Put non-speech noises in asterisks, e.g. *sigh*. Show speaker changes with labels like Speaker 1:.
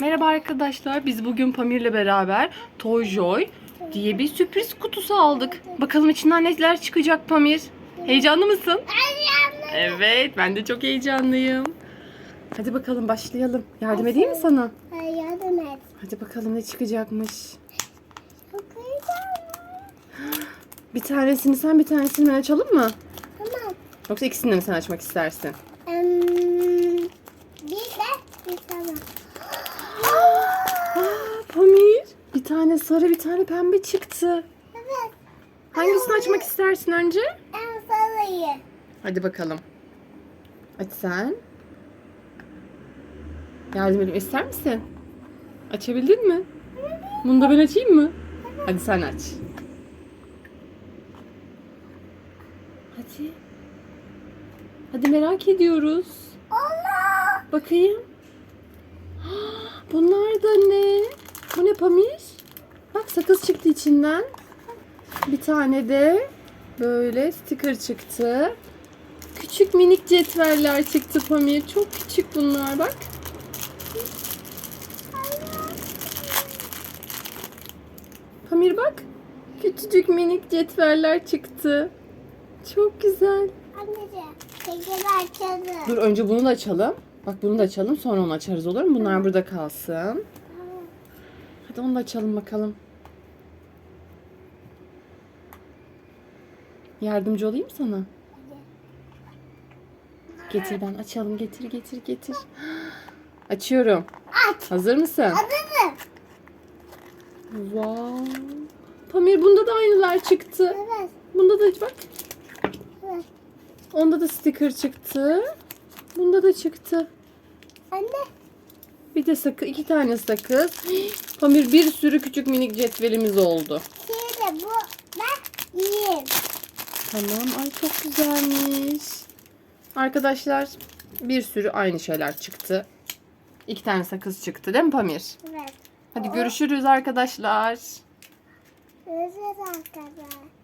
Speaker 1: Merhaba arkadaşlar. Biz bugün Pamir'le beraber Toy Joy diye bir sürpriz kutusu aldık. Bakalım içinden neler çıkacak Pamir. Heyecanlı mısın? Evet, ben de çok heyecanlıyım. Hadi bakalım başlayalım. Yardım edeyim mi sana?
Speaker 2: Yardım et.
Speaker 1: Hadi bakalım ne çıkacakmış.
Speaker 2: Çok heyecanlı. *gasps*
Speaker 1: Bir tanesini sen bir tanesini ben açalım mı?
Speaker 2: Tamam.
Speaker 1: Yoksa ikisini de mi sen açmak istersin?
Speaker 2: Bir de bir sana.
Speaker 1: Pamir. Bir tane sarı bir tane pembe çıktı.
Speaker 2: Evet.
Speaker 1: Hangisini açmak istersin önce?
Speaker 2: En sarıyı.
Speaker 1: Hadi bakalım. Aç sen. Yardım edeyim ister misin? Açabildin mi? Bunu da ben açayım mı? Hadi sen aç. Hadi. Hadi merak ediyoruz.
Speaker 2: Allah.
Speaker 1: Bakayım. Bunlar da ne? Bu ne Pamir? Bak sakız çıktı içinden. Bir tane de böyle sticker çıktı. Küçük minik cetveller çıktı Pamir. Çok küçük bunlar bak. Pamir bak. Küçücük minik cetveller çıktı. Çok güzel.
Speaker 2: Anneciğim. Tekrar açalım.
Speaker 1: Dur önce bunu da açalım. Bak bunu da açalım sonra onu açarız olur mu? Bunlar burada kalsın. Hadi onu da açalım bakalım. Yardımcı olayım sana. Getir ben açalım. Getir getir getir. Açıyorum.
Speaker 2: Aç.
Speaker 1: Hazır mısın?
Speaker 2: Hazırım.
Speaker 1: Wow. Pamir bunda da aynılar çıktı.
Speaker 2: Evet.
Speaker 1: Bunda da bak.
Speaker 2: Evet.
Speaker 1: Onda da sticker çıktı. Bunda da çıktı.
Speaker 2: Anne.
Speaker 1: Bir de sakız, iki tane sakız. Pamir bir sürü küçük minik cetvelimiz oldu.
Speaker 2: Şimdi bu ben yiyeyim.
Speaker 1: Tamam. Ay çok güzelmiş. Arkadaşlar bir sürü aynı şeyler çıktı. İki tane sakız çıktı değil mi Pamir?
Speaker 2: Evet.
Speaker 1: Hadi görüşürüz arkadaşlar.
Speaker 2: Görüşürüz arkadaşlar.